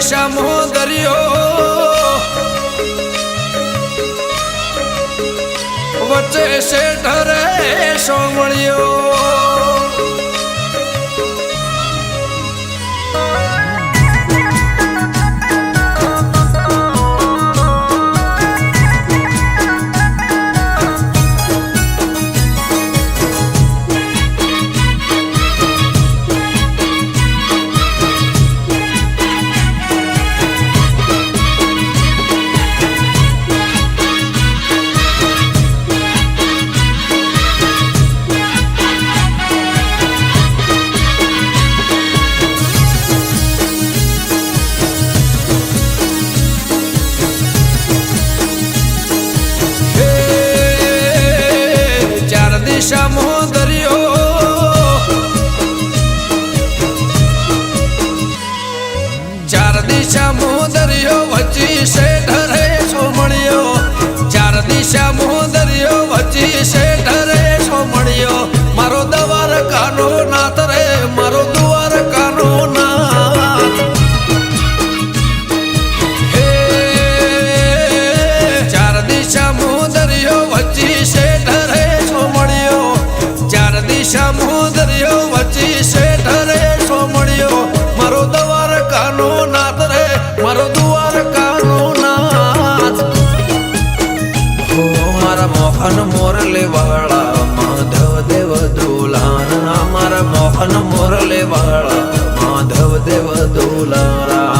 સમો દરિયો. વચ્ચે છે ઢરે સોમળિયો દિશામો દરિયો. ચાર દિશામો દરિયો দোলারা।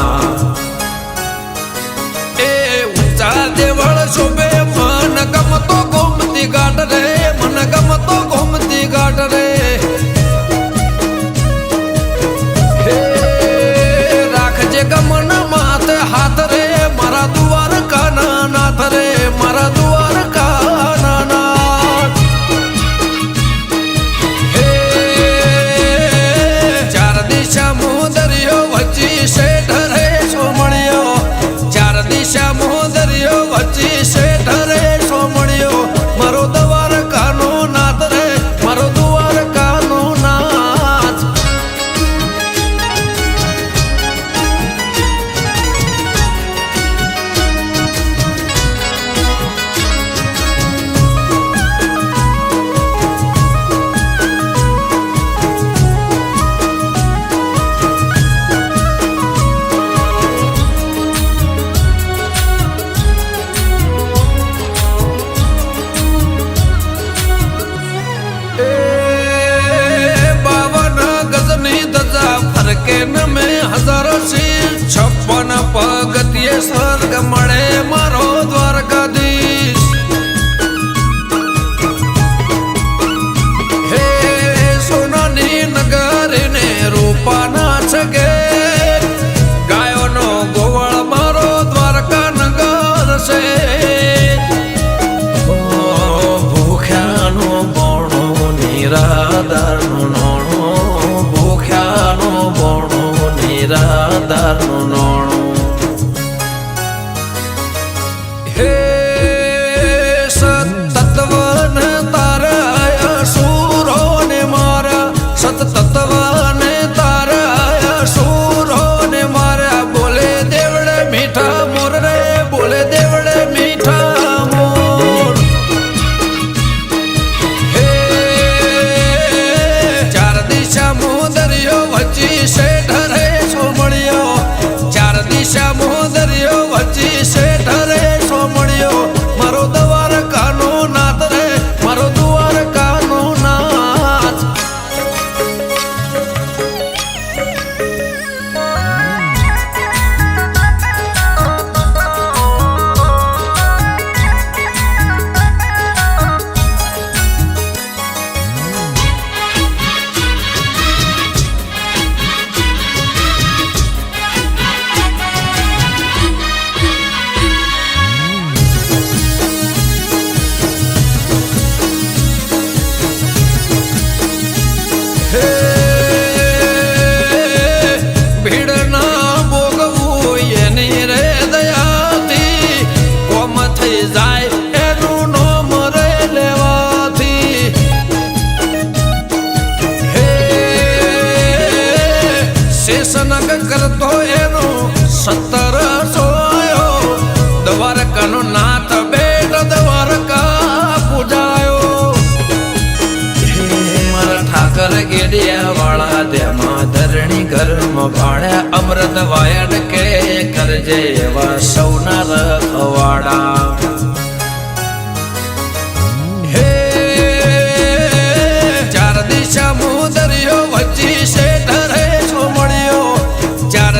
Hey! ભાણે અમૃત વાયડ કે કરજે એવા સૌના રખવાડા વચ્ચી શેઠ રે સોમણિયો ચાર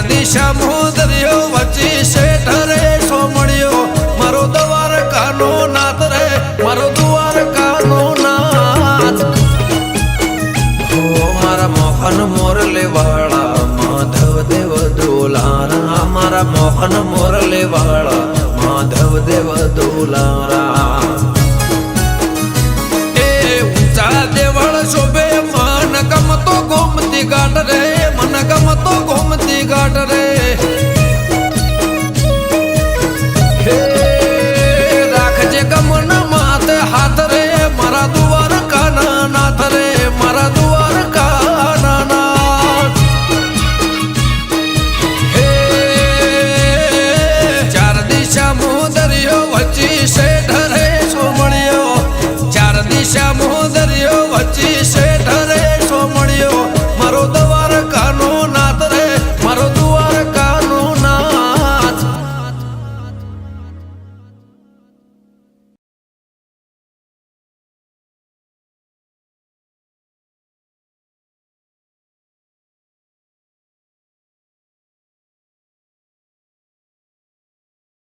મારો દ્વારકાનો નાથ રે, મારો દ્વારકાનો નાથ. ઓ મારા મોહન મોરલે વાળા માધવ દેવ દોલારા.